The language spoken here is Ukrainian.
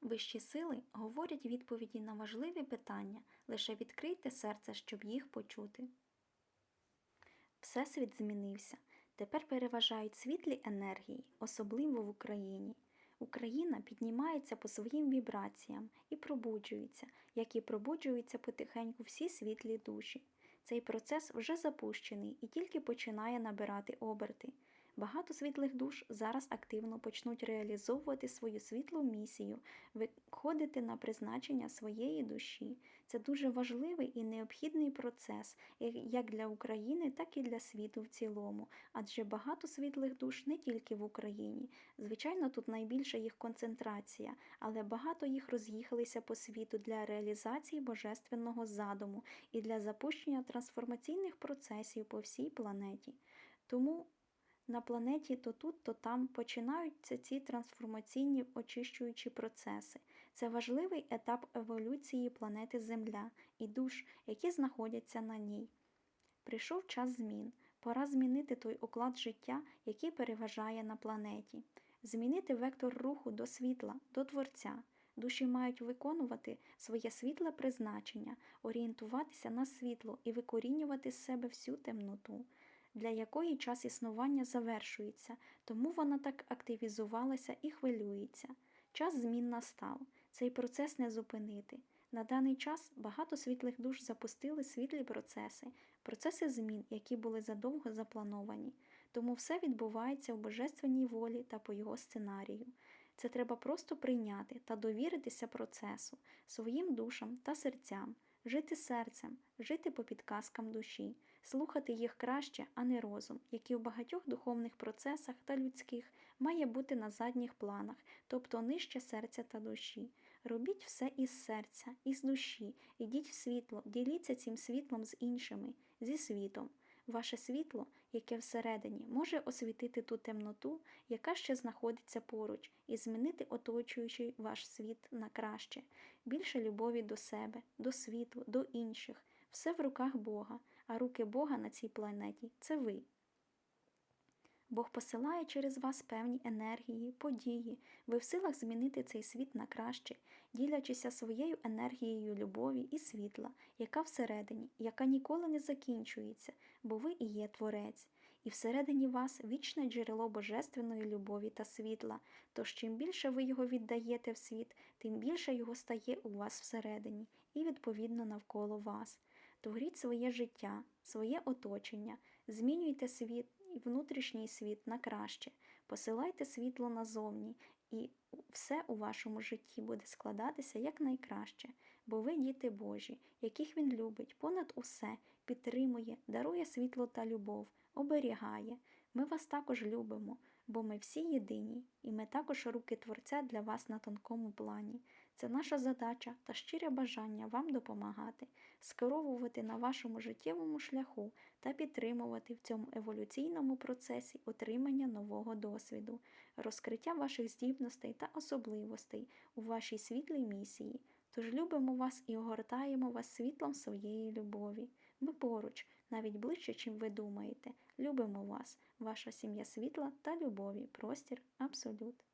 Вищі сили говорять відповіді на важливі питання, лише відкрийте серце, щоб їх почути. Всесвіт змінився. Тепер переважають світлі енергії, особливо в Україні. Україна піднімається по своїм вібраціям і пробуджується, як і пробуджуються потихеньку всі світлі душі. Цей процес вже запущений і тільки починає набирати оберти. Багато світлих душ зараз активно почнуть реалізовувати свою світлу місію, виходити на призначення своєї душі. Це дуже важливий і необхідний процес як для України, так і для світу в цілому, адже багато світлих душ не тільки в Україні. Звичайно, тут найбільша їх концентрація, але багато їх роз'їхалися по світу для реалізації божественного задуму і для запущення трансформаційних процесів по всій планеті. Тому на планеті то тут, то там починаються ці трансформаційні очищуючі процеси. Це важливий етап еволюції планети Земля і душ, які знаходяться на ній. Прийшов час змін. Пора змінити той уклад життя, який переважає на планеті, змінити вектор руху до світла, до Творця. Душі мають виконувати своє світле призначення, орієнтуватися на світло і викорінювати з себе всю темноту для якої час існування завершується, тому вона так активізувалася і хвилюється. Час змін настав, цей процес не зупинити. На даний час багато світлих душ запустили світлі процеси, процеси змін, які були задовго заплановані, тому все відбувається в божественній волі та по його сценарію. Це треба просто прийняти та довіритися процесу, своїм душам та серцям жити серцем, жити по підказкам душі, слухати їх краще, а не розум, який в багатьох духовних процесах та людських має бути на задніх планах, тобто нижче серця та душі. Робіть все із серця, із душі, ідіть в світло, діліться цим світлом з іншими, зі світом. Ваше світло, яке всередині, може освітити ту темноту, яка ще знаходиться поруч, і змінити оточуючий ваш світ на краще, більше любові до себе, до світу, до інших. Все в руках Бога, а руки Бога на цій планеті це ви. Бог посилає через вас певні енергії, події, ви в силах змінити цей світ на краще, ділячися своєю енергією любові і світла, яка всередині, яка ніколи не закінчується, бо ви і є Творець, і всередині вас вічне джерело божественної любові та світла. Тож чим більше ви його віддаєте в світ, тим більше його стає у вас всередині і, відповідно, навколо вас. Творіть своє життя, своє оточення, змінюйте світ і внутрішній світ на краще, посилайте світло назовні, і все у вашому житті буде складатися якнайкраще, бо ви діти Божі, яких Він любить, понад усе, підтримує, дарує світло та любов, оберігає. Ми вас також любимо, бо ми всі єдині, і ми також руки Творця для вас на тонкому плані. Це наша задача та щире бажання вам допомагати, скеровувати на вашому життєвому шляху та підтримувати в цьому еволюційному процесі отримання нового досвіду, розкриття ваших здібностей та особливостей у вашій світлій місії. Тож любимо вас і огортаємо вас світлом своєї любові. Ми поруч, навіть ближче, чим ви думаєте. Любимо вас, ваша сім'я світла та любові, простір, абсолют.